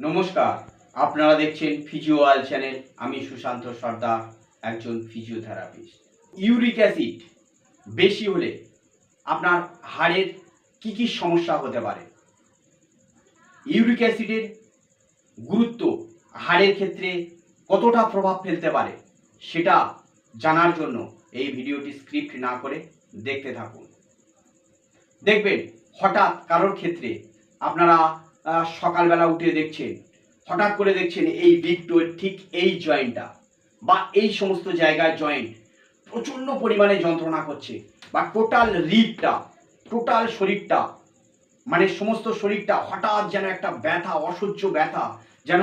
নমস্কার, আপনারা দেখছেন ফিজিওয়াল চ্যানেল আমি সুশান্ত সর্দার, একজন ফিজিওথেরাপিস্ট ইউরিক অ্যাসিড বেশি হলে আপনার হাড়ের কি কি সমস্যা হতে পারে? ইউরিক অ্যাসিডের গুরুত্ব হাড়ের ক্ষেত্রে কতটা প্রভাব ফেলতে পারে সেটা জানার জন্য এই ভিডিওটি স্ক্রিপ্ট না করে দেখতে থাকুন। দেখবেন, হঠাৎ কারোর ক্ষেত্রে আপনারা সকালবেলা উঠে দেখছেন হঠাৎ করে দেখছেন এই দিকটোর ঠিক এই জয়েন্টটা বা এই সমস্ত জায়গায় জয়েন্ট প্রচণ্ড পরিমাণে যন্ত্রণা করছে বা টোটাল রিপটা টোটাল শরীরটা মানে সমস্ত শরীরটা হঠাৎ যেন একটা ব্যথা, অসহ্য ব্যথা, যেন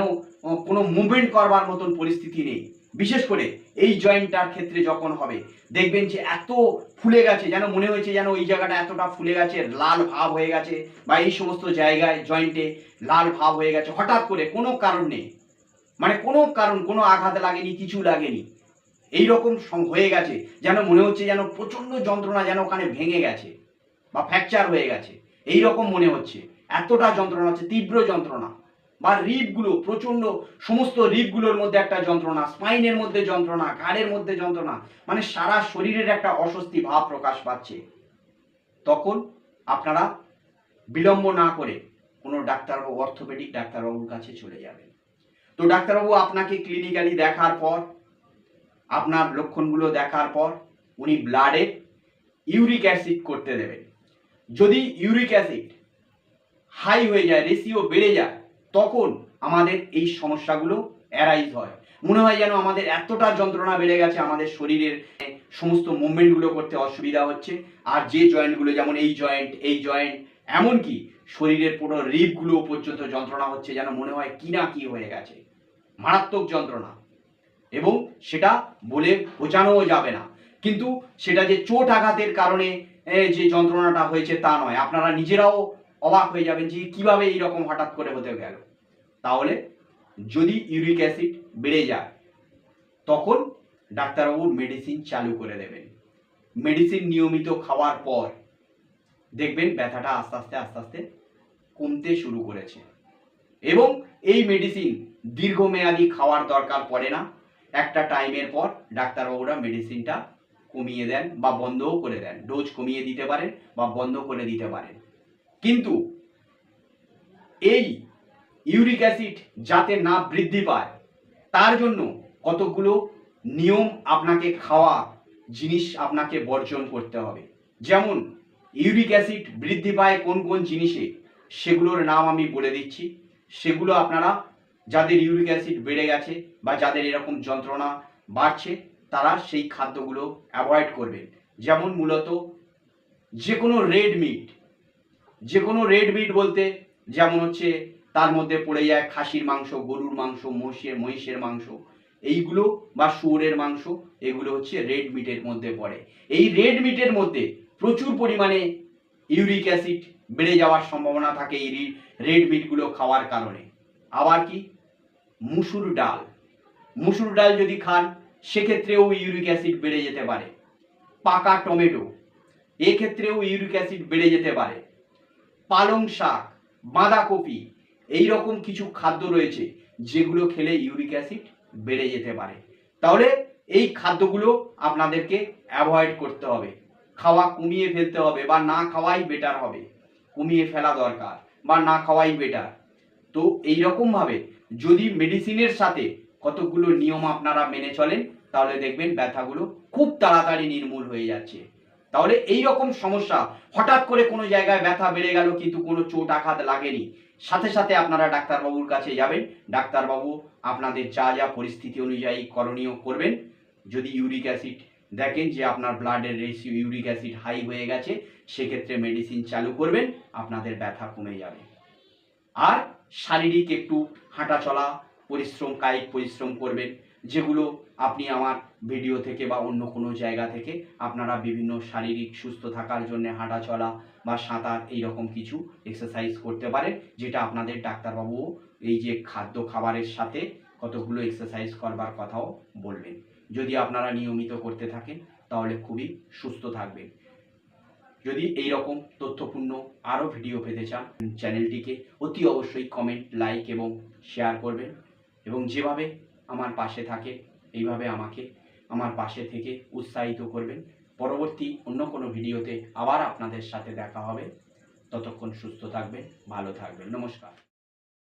কোনো মুভমেন্ট করবার মতন পরিস্থিতি নেই। বিশেষ করে এই জয়েন্টটার ক্ষেত্রে যখন হবে, দেখবেন যে এত ফুলে গেছে, যেন মনে হয়েছে যেন ওই জায়গাটা এতটা ফুলে গেছে, লাল ভাব হয়ে গেছে, বা এই সমস্ত জায়গায়, জয়েন্টে লাল ভাব হয়ে গেছে। হঠাৎ করে কোনো কারণ নেই। মানে কোনো কারণ, কোনো আঘাত লাগেনি, কিছু লাগেনি। এই রকম হয়ে গেছে, যেন মনে হচ্ছে যেন প্রচণ্ড যন্ত্রণা যেন ওখানে ভেঙে গেছে, বা ফ্র্যাকচার হয়ে গেছে। এই রকম মনে হচ্ছে। এতটা যন্ত্রণা হচ্ছে, তীব্র যন্ত্রণা। বা রিপগুলো প্রচণ্ড সমস্ত রিপগুলোর মধ্যে একটা যন্ত্রণা, স্পাইনের মধ্যে যন্ত্রণা, ঘাড়ের মধ্যে যন্ত্রণা মানে সারা শরীরের একটা অস্বস্তি ভাব প্রকাশ পাচ্ছে। তখন আপনারা বিলম্ব না করে কোনো ডাক্তারবাবু, অর্থোপেডিক ডাক্তারবাবুর কাছে চলে যাবেন। তো ডাক্তারবাবু আপনাকে ক্লিনিক্যালি দেখার পর, আপনার লক্ষণগুলো দেখার পর, উনি ব্লাডে ইউরিক অ্যাসিড করতে দেবেন। যদি ইউরিক অ্যাসিড হাই হয়ে যায় রেশিও বেড়ে যায় তখন আমাদের এই সমস্যাগুলো অ্যারাইজ হয়। মনে হয় যেন আমাদের এতটা যন্ত্রণা বেড়ে গেছে আমাদের শরীরের সমস্ত মুভমেন্টগুলো করতে অসুবিধা হচ্ছে। আর যে জয়েন্টগুলো যেমন এই জয়েন্ট এই জয়েন্ট এমনকি শরীরের পুরো রিপগুলো পর্যন্ত যন্ত্রণা হচ্ছে যেন মনে হয় কি না কি হয়ে গেছে। মারাত্মক যন্ত্রণা। এবং সেটা বলে বোঝানোও যাবে না। কিন্তু সেটা যে চোট আঘাতের কারণে যে যন্ত্রণাটা হয়েছে তা নয়। আপনারা নিজেরাও অবাক হয়ে যাবেন যে কীভাবে এইরকম হঠাৎ করে হতে গেল। তাহলে যদি ইউরিক অ্যাসিড বেড়ে যায়, তখন ডাক্তারবাবু মেডিসিন চালু করে দেবেন। মেডিসিন নিয়মিত খাওয়ার পর দেখবেন ব্যথাটা আস্তে আস্তে আস্তে আস্তে কমতে শুরু করেছে। এবং এই মেডিসিন দীর্ঘমেয়াদী খাওয়ার দরকার পড়ে না। একটা টাইমের পর ডাক্তারবাবুরা মেডিসিনটা কমিয়ে দেন বা বন্ধও করে দেন। ডোজ কমিয়ে দিতে পারেন বা বন্ধ করে দিতে পারেন। কিন্তু এই ইউরিক অ্যাসিড যাতে না বৃদ্ধি পায়, তার জন্য কতগুলো নিয়ম আপনাকে খাওয়া জিনিস আপনাকে বর্জন করতে হবে। যেমন ইউরিক অ্যাসিড বৃদ্ধি পায় কোন কোন জিনিসে, সেগুলোর নাম আমি বলে দিচ্ছি। সেগুলো আপনারা, যাদের ইউরিক অ্যাসিড বেড়ে গেছে বা যাদের এরকম যন্ত্রণা বাড়ছে, তারা সেই খাদ্যগুলো অ্যাভয়েড করবেন। যেমন মূলত যে কোনো রেড মিট যে কোনো রেড মিট বলতে, যেমন হচ্ছে তার মধ্যে পড়ে যায় খাসির মাংস, গরুর মাংস মহিষের মহিষের মাংস, এইগুলো বা শুয়োরের মাংস, এগুলো হচ্ছে রেড মিটের মধ্যে পড়ে। এই রেড মিটের মধ্যে প্রচুর পরিমাণে ইউরিক অ্যাসিড বেড়ে যাওয়ার সম্ভাবনা থাকে এই রেড মিটগুলো খাওয়ার কারণে। আবার কি? মুসুর ডাল। মুসুর ডাল যদি খান, সেক্ষেত্রেও ইউরিক অ্যাসিড বেড়ে যেতে পারে। পাকা টমেটো, এক্ষেত্রেও ইউরিক অ্যাসিড বেড়ে যেতে পারে। পালং শাক, বাঁধাকপি এই রকম কিছু খাদ্য রয়েছে যেগুলো খেলে ইউরিক অ্যাসিড বেড়ে যেতে পারে। তাহলে এই খাদ্যগুলো আপনাদেরকে অ্যাভয়েড করতে হবে। খাওয়া কমিয়ে ফেলতে হবে বা না খাওয়াই বেটার হবে। কমিয়ে ফেলা দরকার বা না খাওয়াই বেটার। তো এই ভাবে যদি মেডিসিনের সাথে কতগুলো নিয়ম আপনারা মেনে চলেন, তাহলে দেখবেন ব্যথাগুলো খুব তাড়াতাড়ি নির্মূল হয়ে যাচ্ছে। তাহলে এই রকম সমস্যা, হঠাৎ করে কোনো জায়গায় ব্যথা বেড়ে গেল কিন্তু কোনো চোট আঘাত লাগেনি। সাথে সাথে আপনারা ডাক্তারবাবুর কাছে যাবেন। ডাক্তারবাবু আপনাদের যা যা পরিস্থিতি অনুযায়ী করণীয় করবেন। যদি ইউরিক অ্যাসিড দেখেন যে আপনার ব্লাডের রেশিও, ইউরিক অ্যাসিড হাই হয়ে গেছে, সেক্ষেত্রে মেডিসিন চালু করবেন, আপনাদের ব্যথা কমে যাবে। আর শারীরিক একটু হাঁটা চলা পরিশ্রম, কায়িক পরিশ্রম করবেন, যেগুলো আপনি আমার ভিডিও থেকে বা অন্য কোনো জায়গা থেকে আপনারা বিভিন্ন শারীরিক সুস্থ থাকার জন্য হাঁটা চলা বা সাঁতার এইরকম কিছু এক্সারসাইজ করতে পারেন, যেটা আপনাদের ডাক্তারবাবু এই যে খাদ্য খাবারের সাথে কতগুলো এক্সারসাইজ করবার কথাও বলবেন। যদি আপনারা নিয়মিত করতে থাকেন, তাহলে খুবই সুস্থ থাকবেন। যদি এই রকম তথ্যপূর্ণ আরও ভিডিও পেতে চান, চ্যানেলটিকে অতি অবশ্যই কমেন্ট লাইক এবং শেয়ার করবেন এবং যেভাবে আমার পাশে থাকে, এইভাবে আমাকে আমার পাশে থেকে উৎসাহিত করবেন। পরবর্তী অন্য কোনো ভিডিওতে আবার আপনাদের সাথে দেখা হবে। ততক্ষণ সুস্থ থাকবেন, ভালো থাকবেন। নমস্কার।